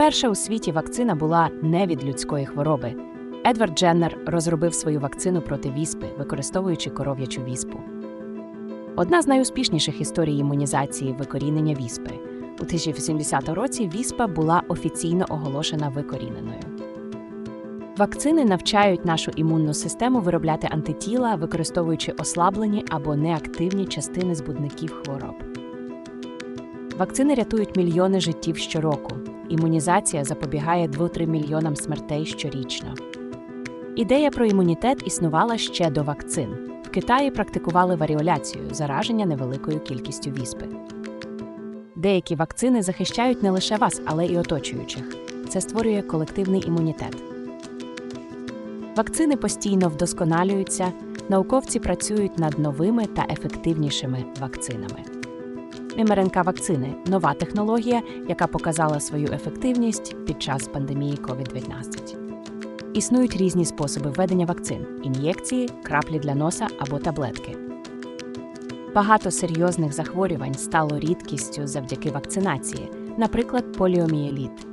Перша у світі вакцина була не від людської хвороби. Едвард Дженнер розробив свою вакцину проти віспи, використовуючи коров'ячу віспу. Одна з найуспішніших історій імунізації викорінення віспи. У 1080 році віспа була офіційно оголошена викоріненою. Вакцини навчають нашу імунну систему виробляти антитіла, використовуючи ослаблені або неактивні частини збудників хвороб. Вакцини рятують мільйони життів щороку. Імунізація запобігає 2-3 мільйонам смертей щорічно. Ідея про імунітет існувала ще до вакцин. В Китаї практикували варіоляцію зараження невеликою кількістю віспи. Деякі вакцини захищають не лише вас, але й оточуючих. Це створює колективний імунітет. Вакцини постійно вдосконалюються, науковці працюють над новими та ефективнішими вакцинами. МРНК-вакцини нова технологія, яка показала свою ефективність під час пандемії COVID-19. Існують різні способи введення вакцин: ін'єкції, краплі для носа або таблетки. Багато серйозних захворювань стало рідкістю завдяки вакцинації, наприклад, поліомієліт.